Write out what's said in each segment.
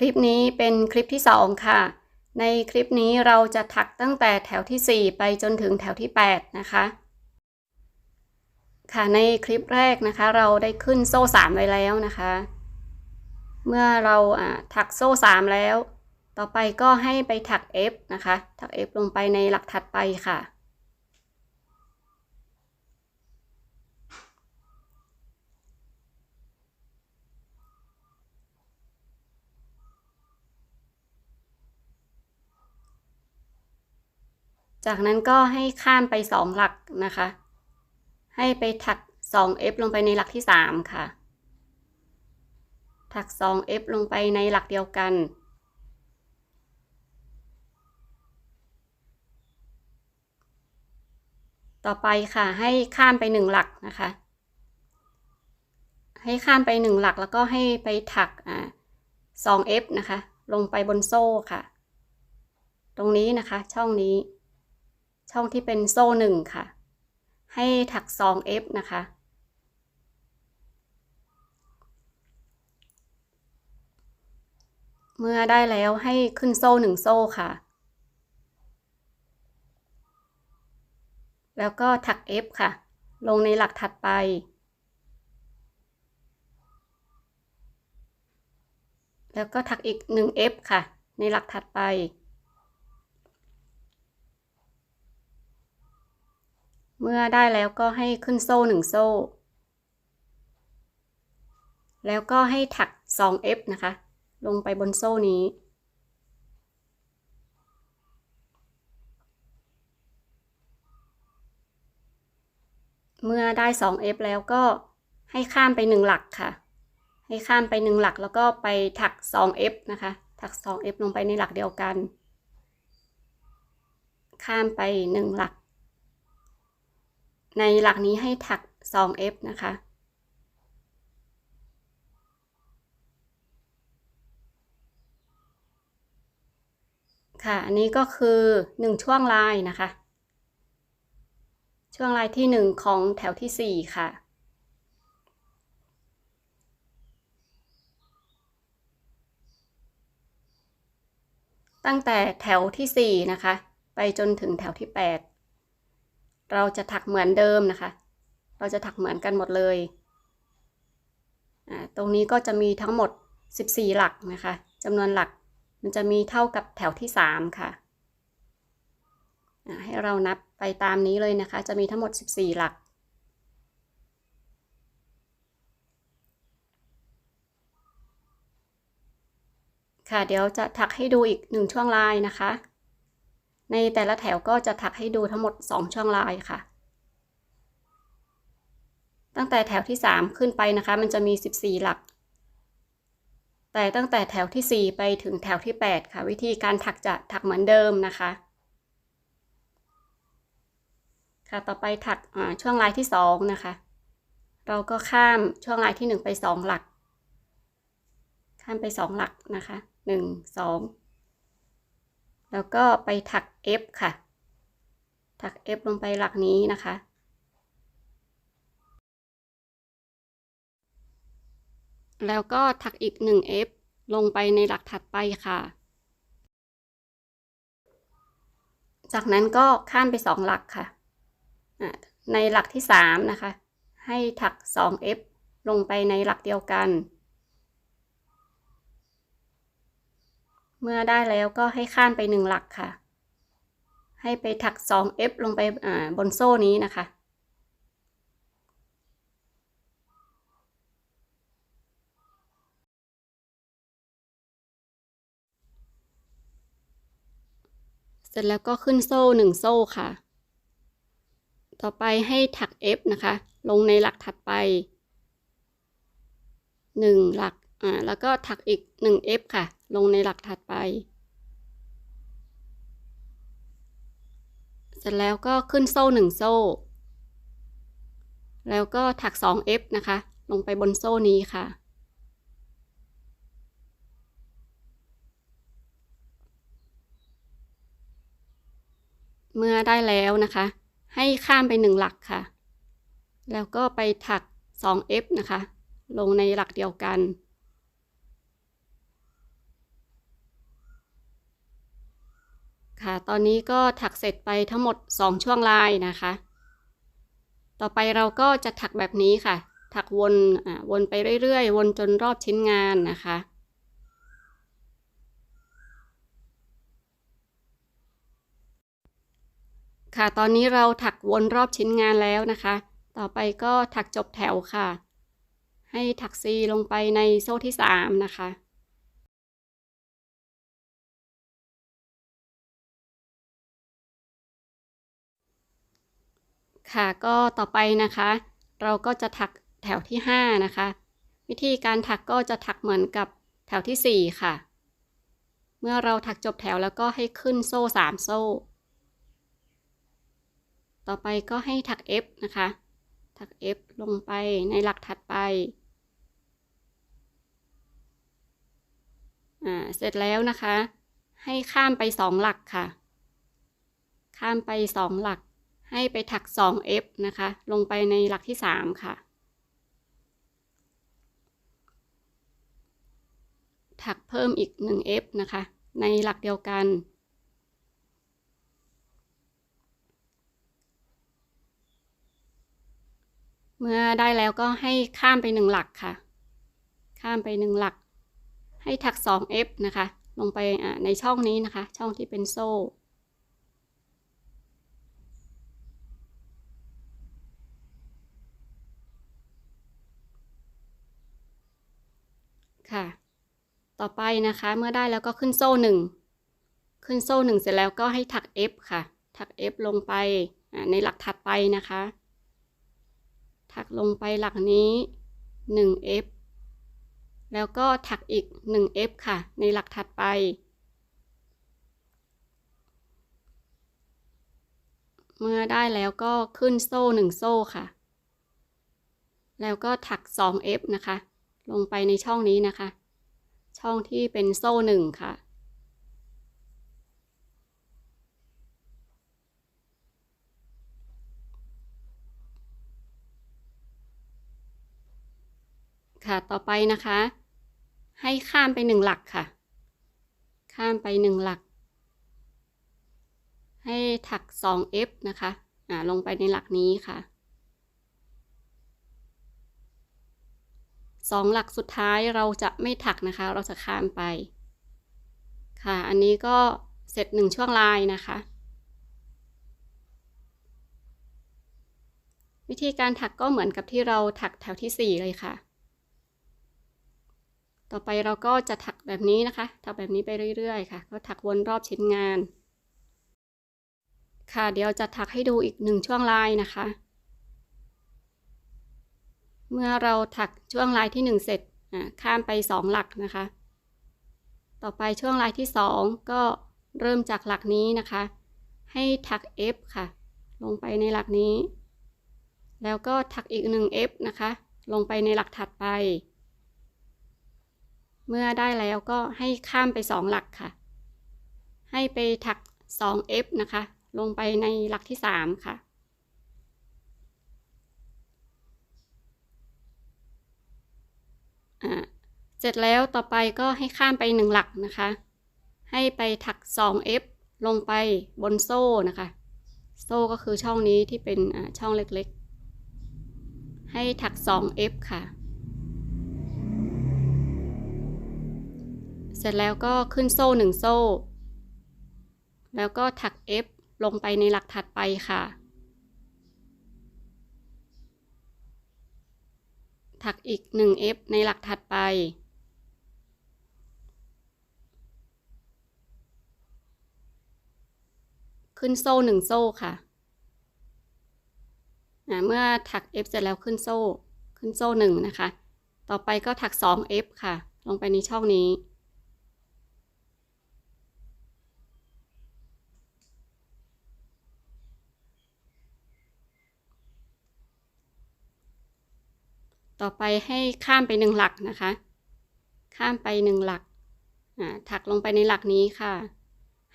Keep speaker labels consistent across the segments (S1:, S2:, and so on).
S1: คลิปนี้เป็นคลิปที่ 2 ค่ะ ในคลิปนี้เราจะถักตั้งแต่แถวที่ 4 ไปจนถึงแถวที่ 8 นะคะ ค่ะในคลิปแรกนะคะ เราได้ขึ้นโซ่ 3 ไว้แล้วนะคะ เมื่อเราถักโซ่ 3 แล้ว ต่อไปก็ให้ไปถัก F นะคะ ถัก F ลงไปในหลักถัดไปค่ะ จากนั้นก็ให้ข้ามไป 2 หลักนะคะ ให้ไปถัก 2F ลงไปในหลักที่ 3 ค่ะ ถัก 2F ลงไปในหลักเดียวกัน ต่อไปค่ะให้ข้ามไป 1 หลักนะคะ ให้ข้ามไป 1 หลักแล้วก็ให้ไปถักอ่า 2F นะคะ ลงไปบนโซ่ค่ะ ตรงนี้นะคะช่องนี้ ช่องที่เป็นโซ่หนึ่งค่ะ ให้ถัก 2F นะคะ เมื่อได้แล้วให้ขึ้นโซ่หนึ่งโซ่ค่ะ แล้วก็ถัก F ค่ะ ลงในหลักถัดไปแล้วก็ถักอีก 1F ค่ะ ในหลักถัดไป มื่อได้แล้วก็ให้ขึ้นโซ่หนึ่งโซ่ แล้วก็ให้ถัก 2F นะคะ ลงไปบนโซ่นี้ เมื่อได้ 2F แล้วก็ให้ข้ามไป 1 หลักค่ะ ให้ข้ามไป 1 หลักแล้วก็ไปถัก 2F นะคะ ถัก 2F ลงไปในหลักเดียวกัน ข้ามไป 1 หลัก ในหลักนี้ให้ถัก 2F นะคะ ค่ะ อันนี้ก็คือ 1 ช่วงลายนะคะ ช่วงลายที่ 1 ของแถวที่ 4 ค่ะตั้งแต่แถวที่ 4 นะคะ ไปจนถึงแถวที่ 8 เราจะถักเหมือนเดิมนะคะ เราจะถักเหมือนกันหมดเลยตรงนี้ก็จะมีทั้งหมด 14 หลักนะคะจำนวนหลักมันจะมีเท่ากับแถวที่ 3 ค่ะ ให้เรานับไปตามนี้เลยนะคะ จะมีทั้งหมด 14 หลัก ค่ะ เดี๋ยวจะถักให้ดูอีกหนึ่งช่วงลายนะคะ ในแต่ละแถวก็จะถักให้ดูทั้งหมด 2 ช่วงลายค่ะ ตั้งแต่แถวที่ 3 ขึ้นไปนะคะ มันจะมี 14 หลัก แต่ตั้งแต่แถวที่ 4 ไปถึงแถวที่ 8 ค่ะ วิธีการถักจะถักเหมือนเดิมนะคะ ค่ะต่อไปถักช่วงลายที่ 2 นะคะ เราก็ข้ามช่วงลายที่ 1 ไป 2 หลัก ข้ามไป 2 หลักนะคะ 1 2 แล้วก็ไปถัก F ค่ะ ถัก F ลงไปหลักนี้นะคะ แล้วก็ถักอีก 1F ลงไปในหลักถัดไปค่ะ จากนั้นก็ข้ามไป 2 หลักค่ะ ในหลักที่ 3 นะคะ ให้ถัก 2F ลงไปในหลักเดียวกัน เมื่อได้แล้วก็ให้ข้ามไป1หลักค่ะ ให้ไปถัก 2F ลงไปบนโซ่นี้นะคะ เสร็จแล้วก็ขึ้นโซ่หนึ่งโซ่ค่ะ ต่อไปให้ถัก F นะคะ ลงในหลักถัดไปหนึ่งหลัก อ่า แล้วก็ถักอีกหนึ่ง F ค่ะ ลงในหลักถัดไป เสร็จแล้วก็ขึ้นโซ่หนึ่งโซ่ แล้วก็ถัก 2F นะคะ ลงไปบนโซ่นี้ค่ะ เมื่อได้แล้วนะคะ ให้ข้ามไป1หลักค่ะ แล้วก็ไปถัก 2F นะคะ ลงในหลักเดียวกัน ค่ะ ตอนนี้ก็ถักเสร็จไปทั้งหมด 2 ช่วงลายนะคะ ต่อไปเราก็จะถักแบบนี้ค่ะ ถักวนวนไปเรื่อยๆ วนจนรอบชิ้นงานนะคะค่ะ ตอนนี้เราถักวนรอบชิ้นงานแล้วนะคะ ต่อไปก็ถักจบแถวค่ะ ให้ถักซีลงไปในโซ่ที่ 3 นะคะ ค่ะก็ต่อไปนะคะ เราก็จะถักแถวที่ 5 นะคะ วิธีการถักก็จะถักเหมือนกับแถวที่ 4 ค่ะ เมื่อเราถักจบแถวแล้วก็ให้ขึ้นโซ่ 3 โซ่ ต่อไปก็ให้ถัก F นะคะ ถัก F ลงไปในหลักถัดไปอ่าเสร็จแล้วนะคะ ให้ข้ามไป 2 หลักค่ะ ข้ามไป 2 หลัก ให้ไปถัก 2F นะคะ ลงไปในหลักที่ 3 ค่ะ ถักเพิ่มอีก 1F นะคะ ในหลักเดียวกัน เมื่อได้แล้วก็ให้ข้ามไป 1 หลักค่ะ ข้ามไป 1 หลัก ให้ถัก 2F นะคะ ลงไปในช่องนี้นะคะ ช่องที่เป็นโซ่ ค่ะ ต่อไปนะคะเมื่อได้แล้วก็ขึ้นโซ่หนึ่งขึ้นโซ่หนึ่งเสร็จแล้วก็ให้ถัก F ค่ะ ถัก F ลงไปในหลักถัดไปนะคะ ถักลงไปหลักนี้ 1F แล้วก็ถักอีก 1F ค่ะ ในหลักถัดไป เมื่อได้แล้วก็ขึ้นโซ่ 1 โซ่ค่ะ แล้วก็ถัก 2F นะคะ ลงไปในช่องนี้นะคะ ช่องที่เป็นโซ่หนึ่งค่ะ ค่ะต่อไปนะคะ ให้ข้ามไปหนึ่งหลักค่ะ ข้ามไปหนึ่งหลัก ให้ถัก 2F นะคะ อ่าลงไปในหลักนี้ค่ะ สองหลักสุดท้ายเราจะไม่ถักนะคะ เราจะข้ามไป ค่ะ อันนี้ก็เสร็จหนึ่งช่วงลายนะคะ วิธีการถักก็เหมือนกับที่เราถักแถวที่ 4 เลยค่ะ ต่อไปเราก็จะถักแบบนี้นะคะ ถักแบบนี้ไปเรื่อยๆ ค่ะ ก็ถักวนรอบชิ้นงาน ค่ะ เดี๋ยวจะถักให้ดูอีกหนึ่งช่วงลายนะคะ เมื่อเราถักช่วงลายที่ 1 เสร็จข้ามไป 2 หลักนะคะ ต่อไปช่วงลายที่ 2 ก็เริ่มจากหลักนี้นะคะ ให้ถัก F ค่ะ ลงไปในหลักนี้ แล้วก็ถักอีก1 F นะคะ ลงไปในหลักถัดไป เมื่อได้แล้วก็ให้ข้ามไป 2 หลักค่ะ ให้ไปถัก 2F นะคะ ลงไปในหลักที่ 3 ค่ะ เสร็จแล้วต่อไปก็ให้ข้ามไปหนึ่งหลักนะคะ ให้ไปถัก 2F ลงไปบนโซ่นะคะ โซ่ก็คือช่องนี้ที่เป็นช่องเล็กๆ ให้ถัก 2F ค่ะ เสร็จแล้วก็ขึ้นโซ่1โซ่ แล้วก็ถัก F ลงไปในหลักถัดไปค่ะ ถักอีก 1F ในหลักถัดไป ขึ้นโซ่ 1 โซ่ค่ะนะเมื่อถัก F เสร็จแล้วขึ้นโซ่ ขึ้นโซ่ 1 นะคะ ต่อไปก็ถัก 2F ค่ะ ลงไปในช่องนี้ ต่อไปให้ข้ามไปหนึ่งหลักนะคะ ข้ามไปหนึ่งหลักถักลงไปในหลักนี้ค่ะ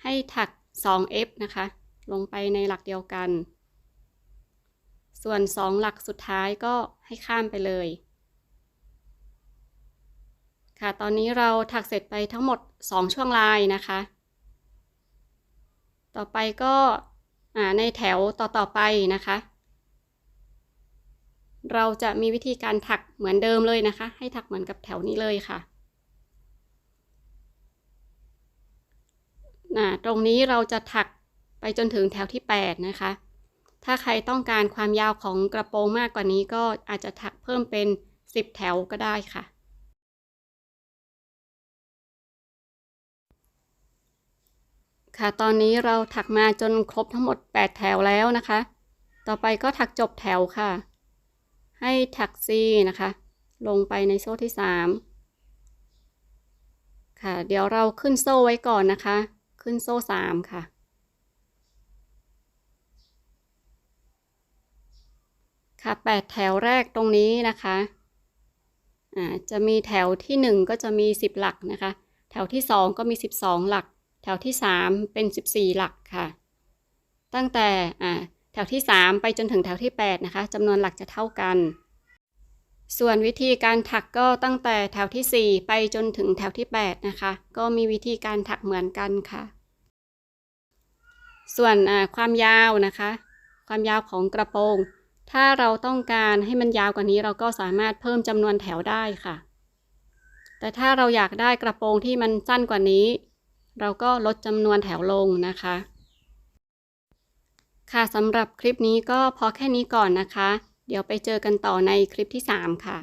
S1: ให้ถัก 2F นะคะ ลงไปในหลักเดียวกัน ส่วน 2 หลักสุดท้ายก็ให้ข้ามไปเลย ค่ะ ตอนนี้เราถักเสร็จไปทั้งหมด 2 ช่วงลายนะคะ ต่อไปก็ในแถวต่อๆไปนะคะ เราจะมีวิธีการถักเหมือนเดิมเลยนะคะ ให้ถักเหมือนกับแถวนี้เลยค่ะอ่าตรงนี้เราจะถักไปจนถึงแถวที่ 8 นะคะ ถ้าใครต้องการความยาวของกระโปรงมากกว่านี้ก็อาจจะถักเพิ่มเป็น 10 แถวก็ได้ค่ะ ค่ะ ตอนนี้เราถักมาจนครบทั้งหมด 8 แถวแล้วนะคะ ต่อไปก็ถักจบแถวค่ะ ให้ถัก C นะคะ ลงไปในโซ่ที่ 3 ค่ะ เดี๋ยวเราขึ้นโซ่ไว้ก่อนนะคะ ขึ้นโซ่ 3 ค่ะ ค่ะ 8 แถวแรกตรงนี้นะคะอ่าจะมีแถวที่ 1 ก็จะมี 10 หลักนะคะ แถวที่ 2 ก็มี 12 หลัก แถวที่ 3 เป็น 14 หลักค่ะ ตั้งแต่อ่า แถวที่ 3 ไปจนถึงแถวที่ 8 นะคะจำนวนหลักจะเท่ากัน ส่วนวิธีการถักก็ตั้งแต่แถวที่ 4 ไปจนถึงแถวที่ 8 นะคะ ก็มีวิธีการถักเหมือนกันค่ะ ส่วนความยาวนะคะ ความยาวของกระโปรง ถ้าเราต้องการให้มันยาวกว่านี้เราก็สามารถเพิ่มจำนวนแถวได้ค่ะ แต่ถ้าเราอยากได้กระโปรงที่มันสั้นกว่านี้ เราก็ลดจำนวนแถวลงนะคะ ค่ะสำหรับคลิปนี้ก็พอแค่นี้ก่อนนะคะ เดี๋ยวไปเจอกันต่อในคลิปที่ 3 ค่ะ